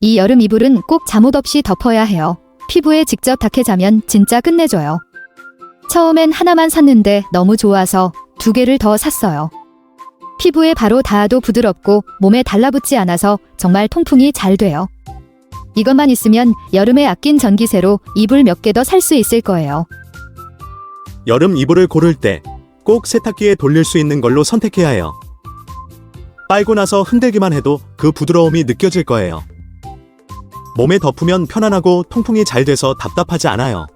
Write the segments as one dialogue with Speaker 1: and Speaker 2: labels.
Speaker 1: 이 여름 이불은 꼭 잠옷 없이 덮어야 해요. 피부에 직접 닿게 자면 진짜 끝내줘요. 처음엔 하나만 샀는데 너무 좋아서 두 개를 더 샀어요. 피부에 바로 닿아도 부드럽고 몸에 달라붙지 않아서 정말 통풍이 잘 돼요. 이것만 있으면 여름에 아낀 전기세로 이불 몇 개 더 살 수 있을 거예요.
Speaker 2: 여름 이불을 고를 때 꼭 세탁기에 돌릴 수 있는 걸로 선택해야 해요. 빨고 나서 흔들기만 해도 그 부드러움이 느껴질 거예요. 몸에 덮으면 편안하고 통풍이 잘 돼서 답답하지 않아요.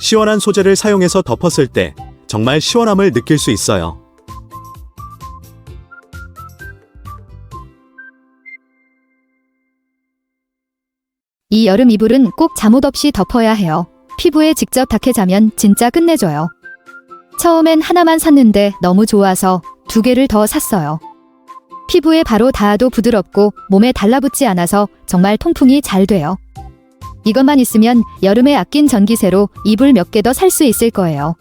Speaker 2: 시원한 소재를 사용해서 덮었을 때 정말 시원함을 느낄 수 있어요.
Speaker 1: 이 여름 이불은 꼭 잠옷 없이 덮어야 해요. 피부에 직접 닿게 자면 진짜 끝내줘요. 처음엔 하나만 샀는데 너무 좋아서 두 개를 더 샀어요. 피부에 바로 닿아도 부드럽고 몸에 달라붙지 않아서 정말 통풍이 잘 돼요. 이것만 있으면 여름에 아낀 전기세로 이불 몇 개 더 살 수 있을 거예요.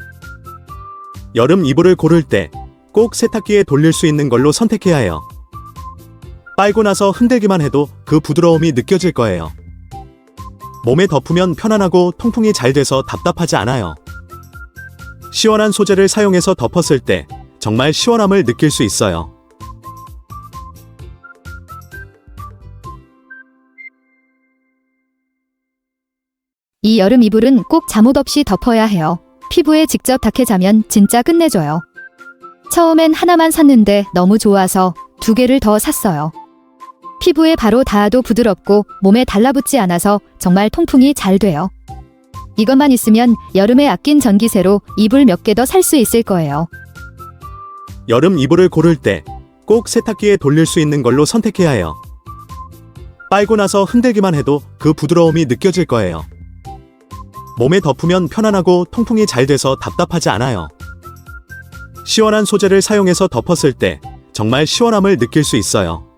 Speaker 2: 여름 이불을 고를 때 꼭 세탁기에 돌릴 수 있는 걸로 선택해야 해요. 빨고 나서 흔들기만 해도 그 부드러움이 느껴질 거예요. 몸에 덮으면 편안하고 통풍이 잘 돼서 답답하지 않아요. 시원한 소재를 사용해서 덮었을 때 정말 시원함을 느낄 수 있어요.
Speaker 1: 이 여름 이불은 꼭 잠옷 없이 덮어야 해요. 피부에 직접 닿게 자면 진짜 끝내줘요. 처음엔 하나만 샀는데 너무 좋아서 두 개를 더 샀어요. 피부에 바로 닿아도 부드럽고 몸에 달라붙지 않아서 정말 통풍이 잘 돼요. 이것만 있으면 여름에 아낀 전기세로 이불 몇 개 더 살 수 있을 거예요.
Speaker 2: 여름 이불을 고를 때 꼭 세탁기에 돌릴 수 있는 걸로 선택해야 해요. 빨고 나서 흔들기만 해도 그 부드러움이 느껴질 거예요. 몸에 덮으면 편안하고 통풍이 잘 돼서 답답하지 않아요. 시원한 소재를 사용해서 덮었을 때 정말 시원함을 느낄 수 있어요.